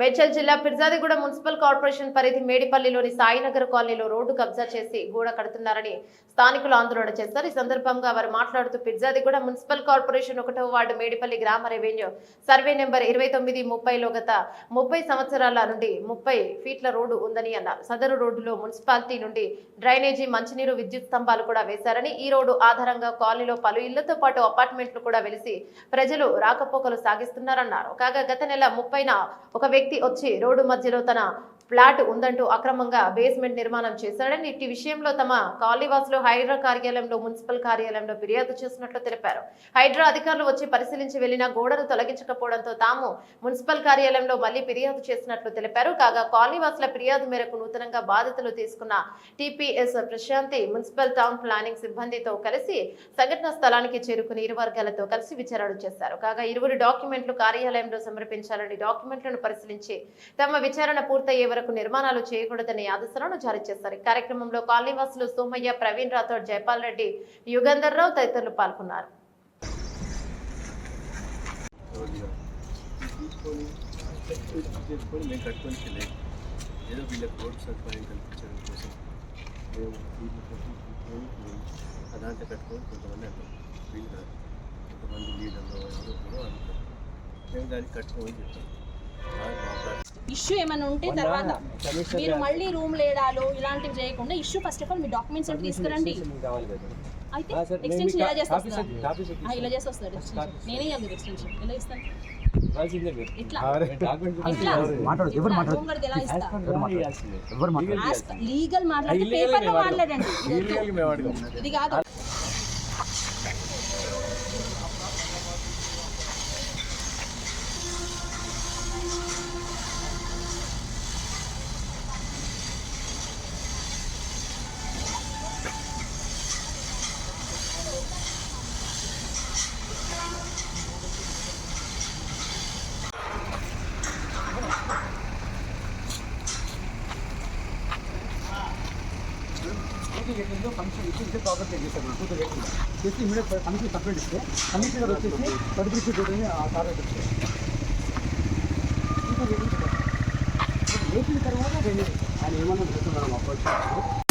మేడ్చల్ జిల్లా Peerzadiguda municipal corporation పరిధి మేడిపల్లిలోని సాయినగర్ కాలనీలో రోడ్డు కబ్జా చేసి గూడ కడుతున్నారని స్థానికులు ఆందోళన చేశారు. ఈ సందర్భంగా వారు మాట్లాడుతూ పిర్జాదిగూడ మున్సిపల్ కార్పొరేషన్ ఒకటవ వార్డు మేడిపల్లి గ్రామ రెవెన్యూ సర్వే నెంబర్ ఇరవై తొమ్మిది ముప్పైలో గత ముప్పై సంవత్సరాల నుండి ముప్పై ఫీట్ల రోడ్డు ఉందని అన్నారు. సదరు రోడ్డులో మున్సిపాలిటీ నుండి డ్రైనేజీ మంచినీరు విద్యుత్ స్తంభాలు కూడా వేశారని ఈ రోడ్డు ఆధారంగా కాలనీలో పలు ఇళ్ళతో పాటు అపార్ట్మెంట్లు కూడా వెలిసి ప్రజలు రాకపోకలు సాగిస్తున్నారన్నారు. కాగా గత నెల ముప్పైన ఒక వ్యక్తి వచ్చి రోడ్డు మధ్యలో తన ఫ్లాట్ ఉందంటూ అక్రమంగా బేస్మెంట్ నిర్మాణం చేశాడని ఇట్టి విషయంలో తమ కాలనీవాసులు హైడ్రా కార్యాలయంలో మున్సిపల్ కార్యాలయంలో ఫిర్యాదు చేసినట్లు తెలిపారు. హైడ్రా అధికారులు వచ్చి పరిశీలించి వెళ్ళిన గోడను తొలగించకపోవడంతో తాము మున్సిపల్ కార్యాలయంలో మళ్ళీ ఫిర్యాదు చేసినట్లు తెలిపారు. కాగా కాలనీవాసుల ఫిర్యాదు మేరకు నూతనంగా బాధితులు తీసుకున్న TPS Prashanthi municipal town planning సిబ్బందితో కలిసి సంఘటన స్థలానికి చేరుకుని ఇరు వర్గాలతో కలిసి విచారణ చేశారు. కాగా ఇరువురు డాక్యుమెంట్లు కార్యాలయంలో సమర్పించాలని డాక్యుమెంట్లను పరిశీలించి తమ విచారణ పూర్తయ్యే వరకు నిర్మాణాలు చేయకూడదనే ఆదేశాలను జారీ చేశారు. కార్యక్రమంలో కాలనీవాసులు సోమయ్య ప్రవీణ్ రాథోడ్ జైపాల్ రెడ్డి యుగంధర్ రావు తదితరులు పాల్గొన్నారు. చేసుకొని మేము కట్టుకొని ఏదో వీళ్ళకి రోడ్ సదుపాయం కల్పించడం కోసం మేము కట్టుకొని కొంతమంది వీళ్ళు కాదు కొంతమంది ఎవరో కూడా అంటారు మేము దానికి కట్టుకోమని చెప్తాం ఇష్యూ ఏమైనా ఉంటే తర్వాత మీరు మళ్ళీ రూమ్ లేడాలో ఇలాంటివి చేయకుండా ఇష్యూ ఫస్ట్ ఆఫ్ ఆల్ మీ డాక్యుమెంట్స్ అంటే తీసుకురండి. అయితే ఎక్స్టెన్షన్ ఇలా చేసి కాపీ వస్తుందా? సెట్- కాపీ సెట్ ఆ, ఇలా చేసి వస్తాడు. నేనే ఇవ్వదు ఎక్స్టెన్షన్ ఎలా ఇస్తాను? లీగల్ మాట్లాడితే పేపర్లో. మాట్లాడండి. ఇది వద్దు. ఇల్లీగల్ మేము కమిషన్ ఇచ్చి ఇదే ప్రాబ్లం చేశారు టూ థౌసండ్ చేసి ఇమీడియట్ కమిషన్ కంప్లైంట్ ఇస్తే కమిషనర్ వచ్చేసి తదుపరి చూడని ఆ సార్ వేసిన తర్వాత ఆయన ఏమన్నా చేస్తున్నాం అప్రోచ్